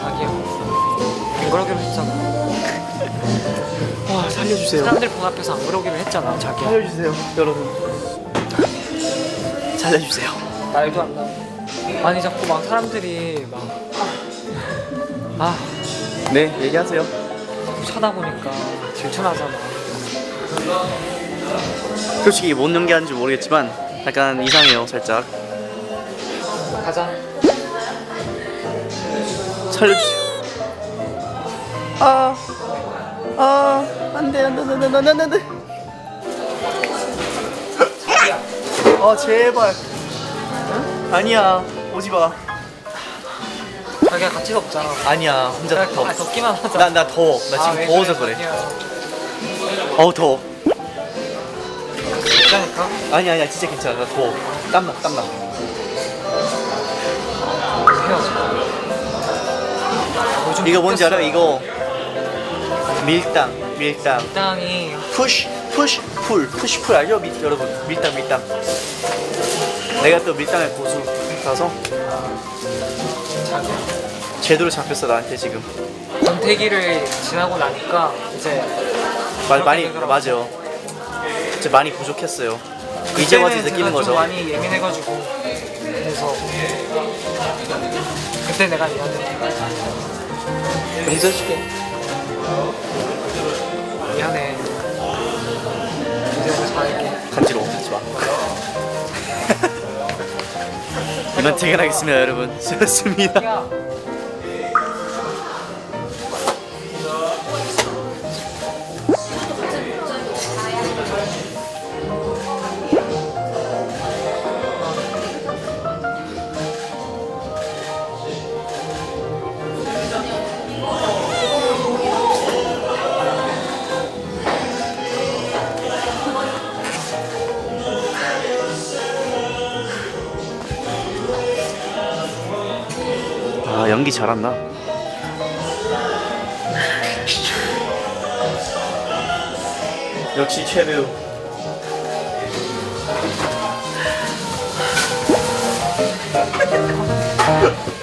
자기야 안 그러기로 했잖아 와 살려주세요. 사람들 본 앞에서 안 그러기로 했잖아 자기야 살려주세요, 여러분. 살려주세요. 말도 안 나. 아니 자꾸 막 사람들이 막 아, 네, 얘기하세요. 자꾸 쳐다보니까 질투나잖아. 솔직히 뭔 연기하는지 모르겠지만 약간 이상해요, 살짝. 가자. 살려주세요. 아, 아, 안 돼, 안 돼, 안 돼, 안 돼, 안돼, 안돼. 아 제발. 아니야, 오지 마. 자기야 같이 덥자. 아니야, 혼자 그냥 더. 아, 덥기만 하자. 나, 나 더워. 나 아, 지금 왜 더워서 그래. 어우 더워. 괜찮을까? 아니 아니야, 진짜 괜찮아. 나 더워. 땀나, 땀나. 헤어져. 요즘 이거 뭔지 알아? 이거 밀당, 밀당. 땅이 푸시, 푸시, 풀, 푸시, 풀 알죠? 밀, 여러분, 밀당, 밀당. 내가 또 밀당의 고수라서. 제대로 잡혔어 나한테 지금. 권태기를 지나고 나니까 이제 마, 많이 그렇게 맞아. 이제 많이 부족했어요. 이제 와서 그때는 느끼는 거죠. 좀 많이 예민해가지고 그래서 그때 내가 미안해. 용서해줄게. 미안해. 이제 잘할게. 간지러워, 하지 마. 이만 퇴근하겠습니다, 여러분. 수고하셨습니다. 야. 아 연기 잘한다. 역시 최배우.